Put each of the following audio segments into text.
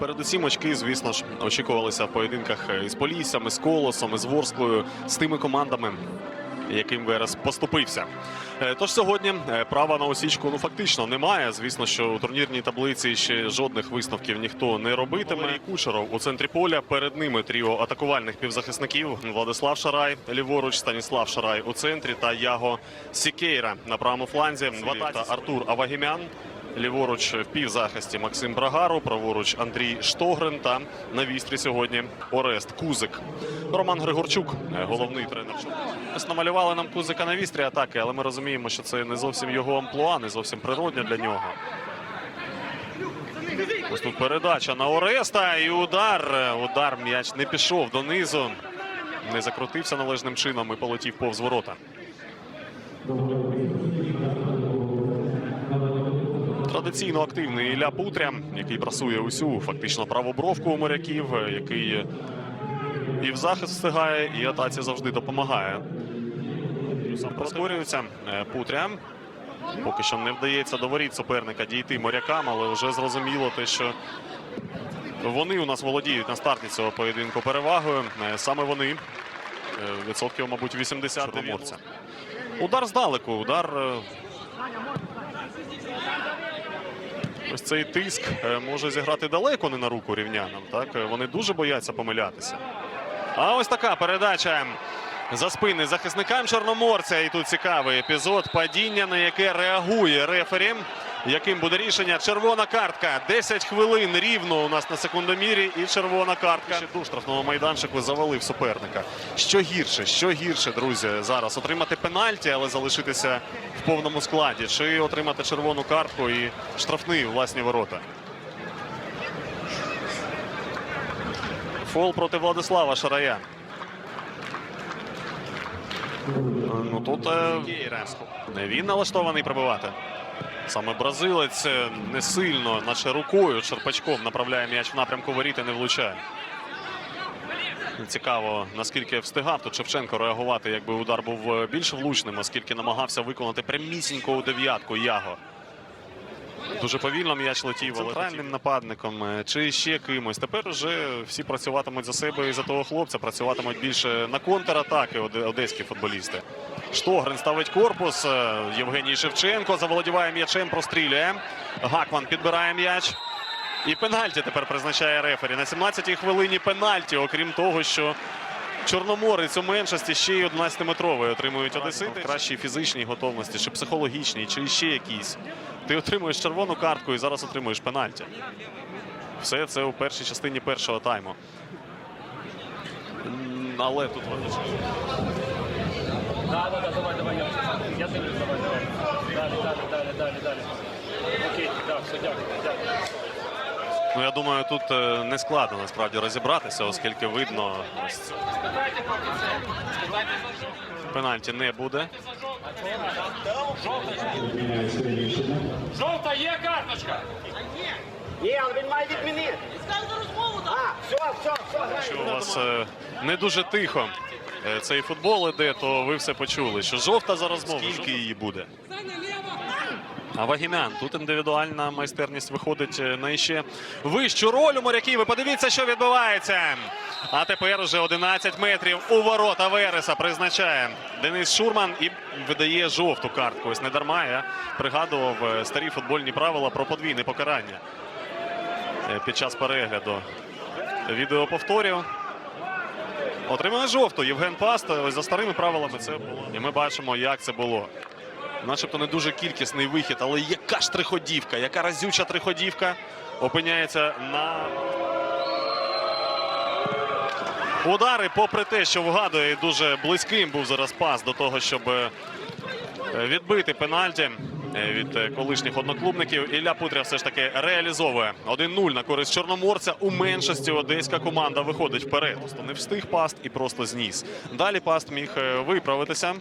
Передусім очки, звісно ж, очікувалися в поєдинках із Поліссям, із Колосом, із Ворсклою, з тими командами, яким Верес поступився. Е, Тож сьогодні е, права на осічку ну фактично немає. Звісно, що у турнірній таблиці ще жодних висновків ніхто не робитиме. Валерій Кучеров у центрі поля. Перед ними тріо атакувальних півзахисників Владислав Шарай, ліворуч, Станіслав Шарай у центрі та Яго Сікейра на правому фланзі. В атаці Артур Авагімян. Ліворуч в півзахисті Максим Брагару, праворуч Андрій Штогрин та на вістрі сьогодні Орест Кузик. Роман Григорчук, е, головний тренер. Ось намалювали нам Кузика на вістрі атаки, але ми розуміємо, що це не зовсім його амплуа, не зовсім природне для нього. Ось тут передача на Ореста і удар. Удар м'яч не пішов донизу. Не закрутився належним чином і полетів повз ворота. Традиційно активний Ілля Путря, який прасує усю фактично праву бровку у моряків, який і в захист встигає, і атаці завжди допомагає. Сам прискорюється е, Путря. Поки що не вдається до воріт суперника дійти морякам, але вже зрозуміло те, що вони у нас володіють на старті цього поєдинку перевагою. Е, Саме вони е, відсотків, мабуть, 80 Чорноморця. Удар здалеку, удар. Ось цей тиск е, може зіграти далеко не на руку рівнянам. Так Е, вони дуже бояться помилятися. А ось така передача за спини захисникам Чорноморця. І тут цікавий епізод падіння, на яке реагує рефері. Яким буде рішення? Червона картка. 10 хвилин рівно у нас на секундомірі. І червона картка. Ще до штрафного майданчику завалив суперника. Що гірше, що гірше, друзі, зараз отримати пенальті, але залишитися в повному складі, чи отримати червону картку і штрафний власні ворота. Фол проти Владислава Шарая. Ну тут е, він налаштований пробивати. Саме бразилець е, не сильно, наче рукою черпачком направляє м'яч в напрямку воріт і не влучає. Цікаво, наскільки встигав тут Шевченко реагувати, якби удар був е, більш влучним, оскільки намагався виконати прямісінько у дев'ятку Яго. Дуже повільно м'яч летів центральним нападником е, чи ще кимось. Тепер вже всі працюватимуть за себе і за того хлопця, працюватимуть більше на контратаки одеські футболісти. Штогрин ставить корпус. е, Євгеній Шевченко заволодіває м'ячем, прострілює. Гакман підбирає м'яч. І пенальті тепер призначає рефері. На 17-й хвилині пенальті, окрім того, що Чорноморець у меншості ще й 11-метровий отримують одесити. В кращій фізичній готовності, чи психологічній, чи ще якійсь. Ти отримуєш червону картку і зараз отримуєш пенальті. Все це у першій частині першого тайму. Але тут Да, да, да, давай, давай, я, я дивлюсь, давай, давай. Далі, далі, далі, далі, далі. Окей, так, все, дякую, дякую. ну я думаю, тут е, не складно насправді розібратися, оскільки видно, ось що. пенальті не буде. Жовта є карточка? Ні, але він має відмінити. А, все, все, все. У вас е, не дуже тихо цей футбол іде, то ви все почули, що жовта за розмову. Скільки її буде? А Вагімян, тут індивідуальна майстерність виходить е, на іще вищу роль у моряків. Ви подивіться, що відбувається. А тепер уже 11 метрів у ворота Вереса призначає Денис Шурман і видає жовту картку. Ось не дарма я пригадував е, старі футбольні правила про подвійне покарання е, під час перегляду відеоповторів. Отримує жовту Євген Паст. Ось за старими правилами це було. І ми бачимо, як це було. Начебто не дуже кількісний вихід, але яка ж триходівка, яка разюча триходівка опиняється на удари, попри те, що вгадує, дуже близьким був зараз пас до того, щоб е, відбити пенальті е, від е, колишніх одноклубників. Ілля Путря все ж таки реалізовує 1-0 на користь Чорноморця. У меншості одеська команда виходить вперед. Просто не встиг паст і просто зніс. Далі паст міг е, виправитися.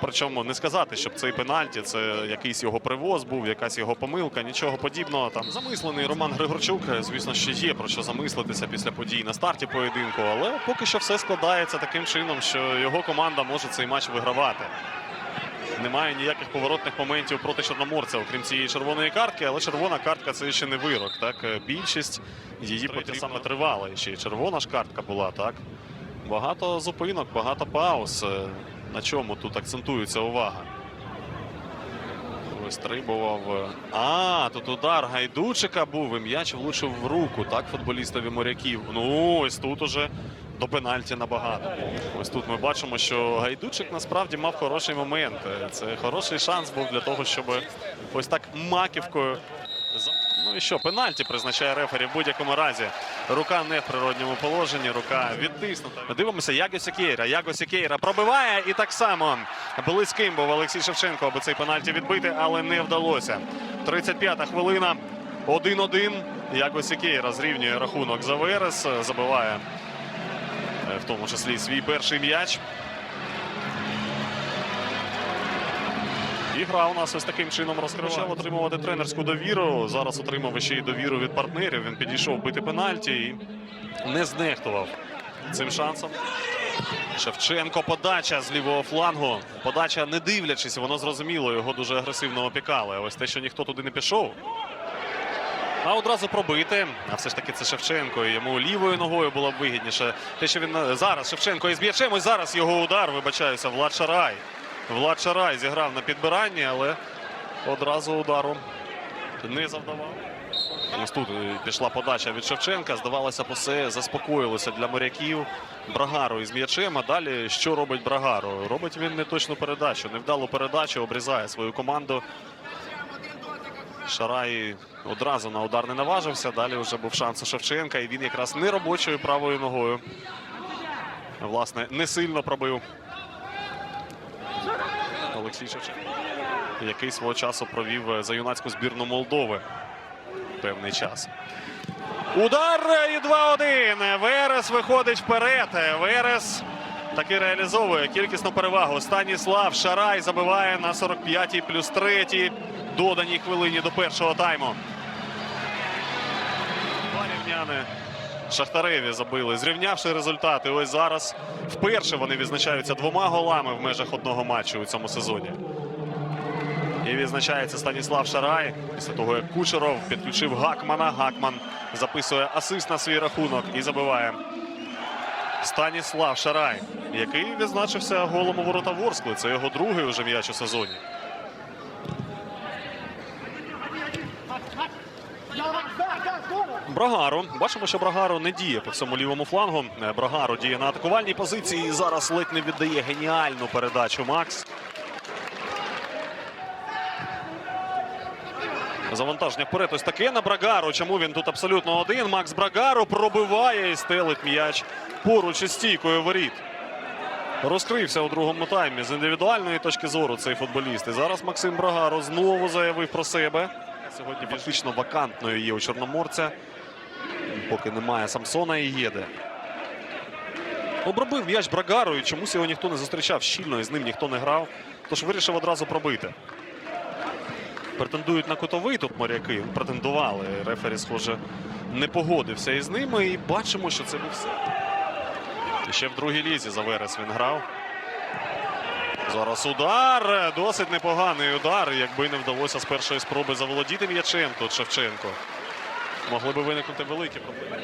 Причому не сказати, щоб цей пенальті це якийсь його привоз був, якась його помилка, нічого подібного. Там замислений Роман Григорчук. е, Звісно, ще є про що замислитися після подій на старті поєдинку, але поки що все складається таким чином, що його команда може цей матч вигравати. Немає ніяких поворотних моментів проти чорноморця, окрім цієї червоної картки. Але червона картка це ще не вирок. Так Е, більшість її потрібно саме тривала. Ще й червона ж картка була. Так багато зупинок, багато пауз. Е, На чому тут акцентується увага? Вистрибував. е, А, тут удар гайдучика був. І м'яч влучив в руку. Так, футболістові моряків. Ну, ось тут уже до пенальті набагато. Ось тут ми бачимо, що гайдучик насправді мав хороший момент. Це хороший шанс був для того, щоб ось так маківкою. Ну і що, пенальті призначає рефері в будь-якому разі. Рука не в природньому положенні, рука відтиснута. Дивимося, Яго Сікейра. Яго Сікейра пробиває і так само близьким був Олексій Шевченко, аби цей пенальті відбити, але не вдалося. 35-та хвилина. 1-1. Яго Сікейра зрівнює рахунок за Верес. Забиває в тому числі свій перший м'яч. І гра у нас ось таким чином розкриває. Почав отримувати тренерську довіру. Зараз отримав ще й довіру від партнерів. Він підійшов бити пенальті і не знехтував цим шансом. Шевченко подача з лівого флангу. Подача, не дивлячись, воно зрозуміло, його дуже агресивно опікали. Ось те, що ніхто туди не пішов. А одразу пробити. А все ж таки це Шевченко. Йому лівою ногою було б вигідніше. Те, що він е, зараз Шевченко із м'ячем. Ось зараз його удар. Вибачаюся, Влад Шарай. Влад Шарай зіграв на підбиранні, але одразу удару не завдавав. Ось тут е, пішла подача від Шевченка. Здавалося, все заспокоїлося для моряків. Брагару із м'ячем. А далі що робить Брагару? Робить він неточну передачу, невдалу передачу, обрізає свою команду. Шарай одразу на удар не наважився. Далі вже був шанс у Шевченка, і він якраз не робочою правою ногою. Власне, не сильно пробив Олексій Шевченко, який свого часу провів за юнацьку збірну Молдови певний час. Удар і 2-1. Верес виходить вперед. Верес таки реалізовує кількісну перевагу. Станіслав Шарай забиває на 45-й плюс 3 доданій хвилині до першого тайму. Рівняни Шахтареві забили, зрівнявши результати. Ось зараз вперше вони відзначаються двома голами в межах одного матчу у цьому сезоні. І відзначається Станіслав Шарай. Після того, як Кучеров підключив Гакмана. Гакман записує асист на свій рахунок і забиває Станіслав Шарай, який відзначився голом у ворота Ворскли. Це його другий уже м'яч у сезоні. Брагару. Бачимо, що Брагару не діє по цьому лівому флангу. Е, Брагару діє на атакувальній позиції. І зараз ледь не віддає геніальну передачу Макс. Завантаження вперед. Ось таке на Брагару. Чому він тут абсолютно один? Макс Брагару пробиває і стелить м'яч поруч із стійкою воріт. Розкрився у другому таймі з індивідуальної точки зору цей футболіст. І зараз Максим Брагаро знову заявив про себе. Сьогодні фактично вакантною є у Чорноморця. Поки немає Самсона і Єде. Обробив м'яч Брагару і чомусь його ніхто не зустрічав щільно, і з ним ніхто не грав. Тож вирішив одразу пробити. Претендують на кутовий тут моряки. Претендували. Рефері, схоже, не погодився із ними. І бачимо, що це був все. Ще в другій лізі за Верес він грав. Зараз удар. Досить непоганий удар. Якби не вдалося з першої спроби заволодіти м'ячем тут Шевченко. Могли би виникнути великі проблеми.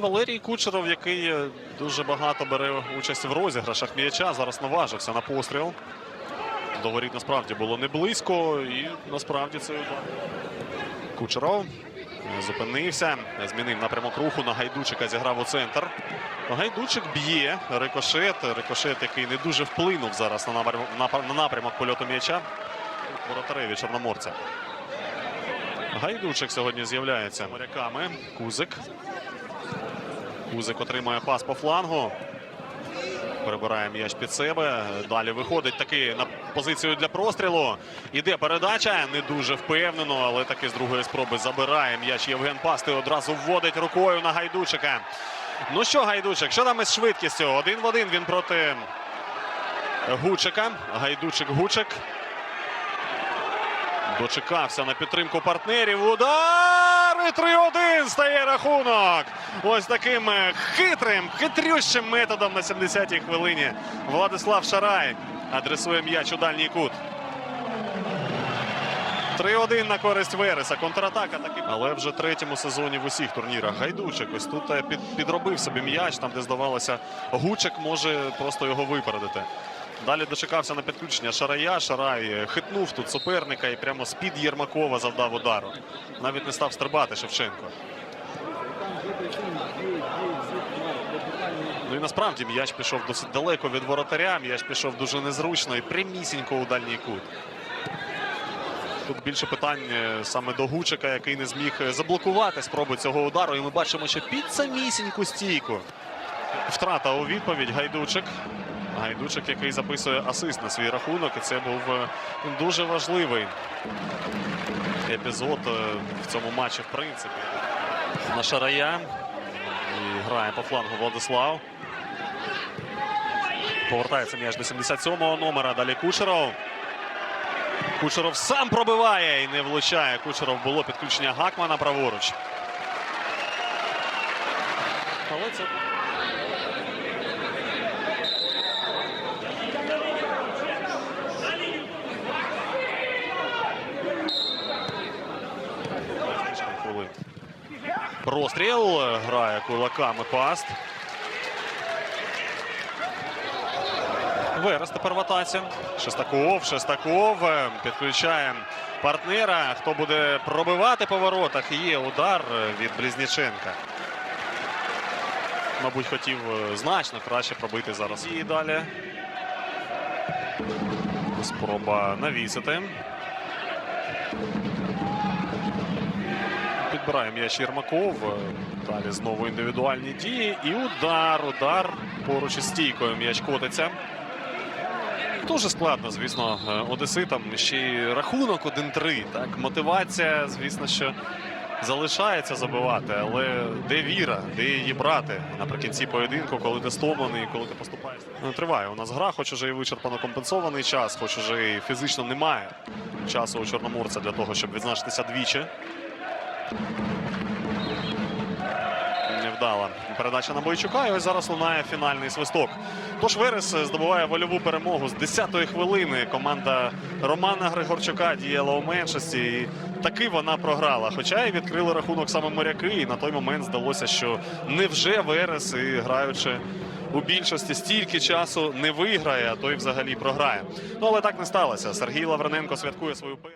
Валерій Кучеров, який е, дуже багато бере участь в розіграшах м'яча, зараз наважився на постріл. До воріт насправді було не близько, і насправді це удар. Кучеров зупинився, змінив напрямок руху на Гайдучика, зіграв у центр. Гайдучик б'є рикошет. Рикошет, який не дуже вплинув зараз на напрямок, польоту м'яча. Воротареві Чорноморця. Гайдучик сьогодні з'являється моряками. Кузик. Кузик отримує пас по флангу. Перебирає м'яч під себе. Далі виходить таки на позицію для прострілу. Іде передача. Не дуже впевнено, але таки з другої спроби забирає м'яч Євген Пасти. Одразу вводить рукою на Гайдучика. Ну що, Гайдучик, що там із швидкістю? Один в один він проти Гучика. Гайдучик Гучик. Дочекався на підтримку партнерів. Удар! І 3-1 стає рахунок. Ось таким е, хитрим, хитрющим методом на 70-й хвилині. Владислав Шарай адресує м'яч у дальній кут. 3-1 на користь Вереса. Контратака таки. Але вже третьому сезоні в усіх турнірах. Гайдучик ось тут е, під, підробив собі м'яч, там де здавалося, Гучик може просто його випередити. Далі дочекався на підключення Шарая. Шарай е, хитнув тут суперника і прямо з-під Єрмакова завдав удару. Навіть не став стрибати Шевченко. Ну і насправді м'яч пішов досить далеко від воротаря. М'яч пішов дуже незручно і прямісінько у дальній кут. Тут більше питань е, саме до Гучика, який не зміг е, заблокувати спроби цього удару. І ми бачимо, що під самісіньку стійку. Втрата у відповідь Гайдучик. Гайдучик, який записує асист на свій рахунок. І це був е, дуже важливий епізод в цьому матчі, в принципі. На Шарая. І грає по флангу Владислав. Повертається м'яч до 77-го номера. Далі Кучеров. Кучеров сам пробиває і не влучає. Кучеров було підключення Гакмана праворуч. Але це. Простріл грає кулаками паст. Верес тепер в атаці. Шестаков, Шестаков е, підключає партнера. Хто буде пробивати по воротах? Є удар е, від Близніченка. Мабуть, хотів е, значно краще пробити зараз. І далі. Спроба навісити. Підбирає м'яч Єрмаков. Далі знову індивідуальні дії. І удар, удар поруч із стійкою. М'яч котиться. Дуже складно, звісно, е, одеситам. Ще й рахунок 1-3. Так, мотивація, звісно, що залишається забивати, але де віра, де її брати наприкінці поєдинку, коли ти стомлений, коли ти поступаєш. Ну, триває у нас гра, хоч уже і вичерпано компенсований час, хоч уже і фізично немає часу у Чорноморця для того, щоб відзначитися двічі. Невдала передача на Бойчука. І ось зараз лунає фінальний свисток. Тож Верес здобуває вольову перемогу з 10-ї хвилини. Команда Романа Григорчука діяла у меншості. І таки вона програла. Хоча і відкрили рахунок саме моряки. І на той момент здалося, що невже Верес, і граючи у більшості стільки часу, не виграє, а то й взагалі програє. Ну але так не сталося. Сергій Лаврененко святкує свою перемогу.